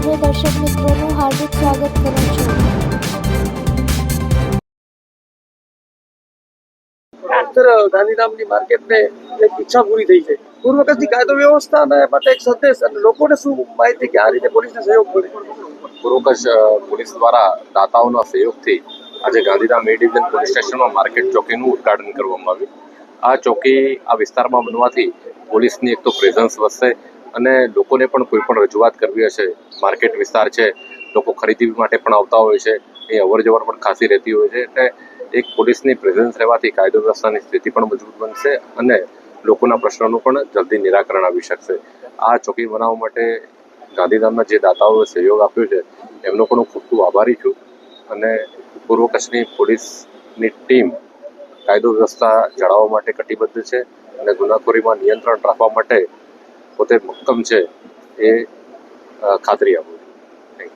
સર્વે દર્શક મિત્રોનું હાર્દિક સ્વાગત કરું છું. અત્યારે ગાંધીધામની માર્કેટને એક ઈચ્છા પૂરી થઈ છે. પૂર્વ કચ્છની કાયદો વ્યવસ્થા અને માટે એક સંદેશ અને લોકોને શું માહિતી કે આ રીતે પોલીસને સહયોગ મળે? પોલીસ દ્વારા દાતાઓના સહયોગથી આજે ગાંધીધામ એ ડિવિઝન પોલીસ સ્ટેશનમાં માર્કેટ ચોકીનું ઉદ્ઘાટન કરવામાં આવ્યું. આ ચોકી આ વિસ્તારમાં બનવાથી પોલીસની એક તો પ્રેઝન્સ વધશે અને લોકોને પણ કોઈ પણ રજૂઆત કરવી હશે, માર્કેટ વિસ્તાર છે, લોકો ખરીદી માટે પણ આવતા હોય છે, એ અવર જવર પણ ખાસી રહેતી હોય છે, એટલે એક પોલીસની પ્રેઝન્સ રહેવાથી કાયદો વ્યવસ્થાની સ્થિતિ પણ મજબૂત બનશે અને લોકોના પ્રશ્નોનું પણ જલ્દી નિરાકરણ આવી શકશે. આ ચોકી બનાવવા માટે ગાંધીધામના જે દાતાઓએ સહયોગ આપ્યો છે, એમનો પણ હું ખૂબ ખૂબ આભારી છું અને પૂર્વ કચ્છની પોલીસની ટીમ કાયદો વ્યવસ્થા જાળવવા માટે કટિબદ્ધ છે અને ગુનાખોરીમાં નિયંત્રણ રાખવા માટે પોતે મક્કમ છે એ ખાતરી આપું છું. થેન્ક